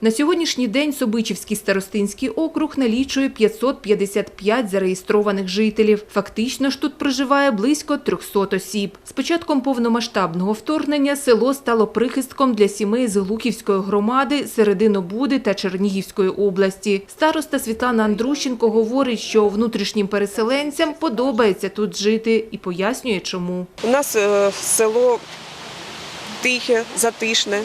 На сьогоднішній день Собичівський старостинський округ налічує 555 зареєстрованих жителів. Фактично ж тут проживає близько 300 осіб. З початком повномасштабного вторгнення село стало прихистком для сімей з Глухівської громади, Серединобуди та Чернігівської області. Староста Світлана Андрущенко говорить, що внутрішнім переселенцям подобається тут жити і пояснює, чому. У нас е, село тихе, затишне.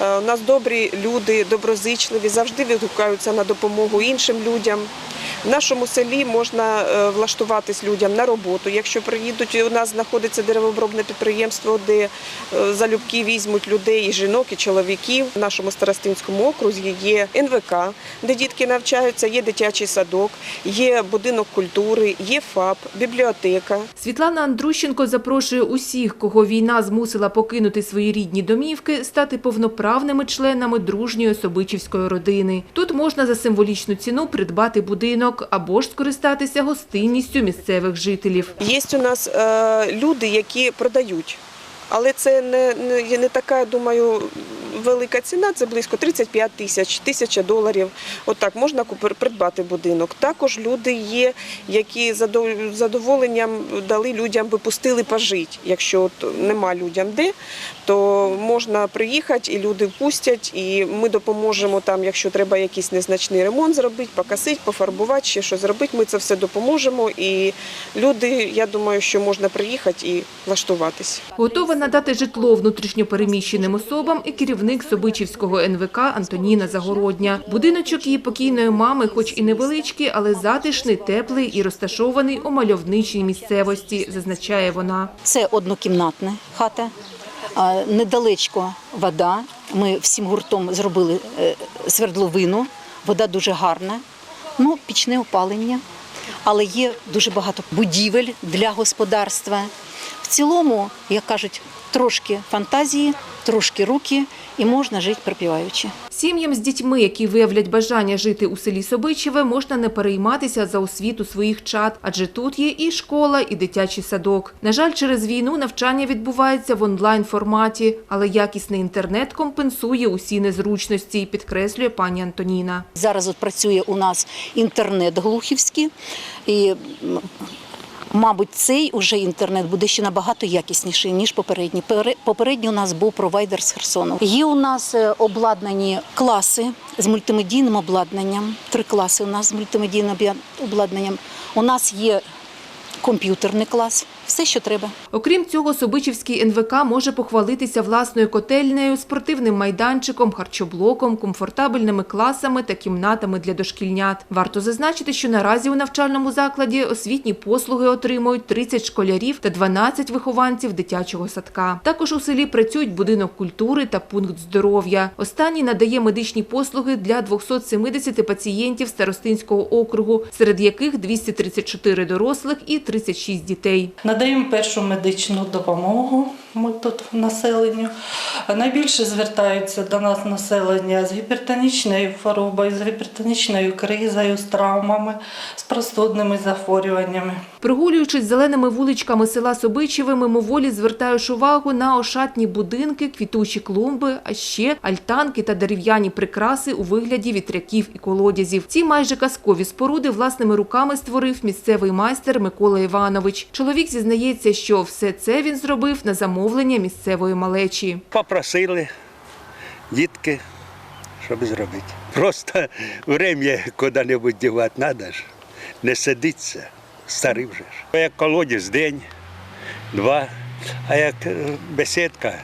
Е, У нас добрі люди, доброзичливі, завжди відгукаються на допомогу іншим людям. В нашому селі можна е, влаштуватись людям на роботу. Якщо приїдуть, у нас знаходиться деревообробне підприємство, де е, залюбки візьмуть людей, і жінок, і чоловіків. В нашому старостинському окрузі є НВК, де дітки навчаються, є дитячий садок, є будинок культури, є ФАП, бібліотека. Світлана Андрущенко запрошує усіх, кого війна змусила покинути свої рідні домівки, стати повноправними членами дружньої Собичівської родини. Тут можна за символічну ціну придбати будинок або ж скористатися гостинністю місцевих жителів. Є у нас е, люди, які продають. Але це не, не, не така, думаю, велика ціна, це близько 35 тисяч, тисяча доларів. Отак можна придбати будинок. Також люди є, які задоволенням дали людям, випустили пожити. Якщо нема людям де, то можна приїхати і люди впустять, і ми допоможемо там, якщо треба якийсь незначний ремонт зробити, покосити, пофарбувати, ще щось зробити. Ми це все допоможемо. І люди, я думаю, що можна приїхати і влаштуватись. Готова надати житло внутрішньопереміщеним особам і керівник Собичівського НВК Антоніна Загородня. Будиночок її покійної мами, хоч і невеличкий, але затишний, теплий і розташований у мальовничій місцевості, зазначає вона. Це однокімнатна хата, недалечко вода. Ми всім гуртом зробили е, свердловину, вода дуже гарна, ну, пічне опалення, але є дуже багато будівель для господарства. В цілому, як кажуть, трошки фантазії, трошки руки і можна жити припіваючи. Сім'ям з дітьми, які виявлять бажання жити у селі Собичеве, можна не перейматися за освіту своїх чад, адже тут є і школа, і дитячий садок. На жаль, через війну навчання відбувається в онлайн-форматі, але якісний інтернет компенсує усі незручності, підкреслює пані Антоніна. Зараз от працює у нас інтернет глухівський, і мабуть, цей уже інтернет буде ще набагато якісніший ніж попередній. Пере- Попередній у нас був провайдер з Херсону. Є у нас е, обладнані класи з мультимедійним обладнанням. Три класи у нас з мультимедійним обладнанням. У нас є комп'ютерний клас, все, що треба. Окрім цього, Собичівський НВК може похвалитися власною котельнею, спортивним майданчиком, харчоблоком, комфортабельними класами та кімнатами для дошкільнят. Варто зазначити, що наразі у навчальному закладі освітні послуги отримують 30 школярів та 12 вихованців дитячого садка. Також у селі працюють будинок культури та пункт здоров'я. Останній надає медичні послуги для 270 пацієнтів Старостинського округу, серед яких 234 дорослих і 36 дітей. Надаємо першу медичну допомогу. Ми тут населенню. Найбільше звертаються до нас населення з гіпертонічною хворобою, з гіпертонічною кризою, з травмами, з простудними захворюваннями. Прогулюючись зеленими вуличками села Собичеве, мимоволі звертаєш увагу на ошатні будинки, квітучі клумби, а ще альтанки та дерев'яні прикраси у вигляді вітряків і колодязів. Ці майже казкові споруди власними руками створив місцевий майстер Микола Іванович. Чоловік зізнається, що все це він зробив на замовлення місцевої малечі. Попросили дітки, щоб зробити. Просто время куди-небудь дівати треба ж. Не сидиться, старий вже ж. Як колодязь день, два, а як е, бесідка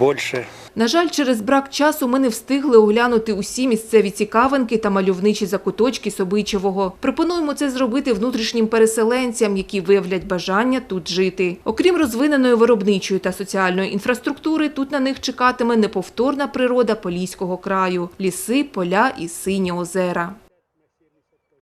більше. На жаль, через брак часу ми не встигли оглянути усі місцеві цікавинки та мальовничі закуточки Собичевого. Пропонуємо це зробити внутрішнім переселенцям, які виявлять бажання тут жити. Окрім розвиненої виробничої та соціальної інфраструктури, тут на них чекатиме неповторна природа Поліського краю – ліси, поля і сині озера.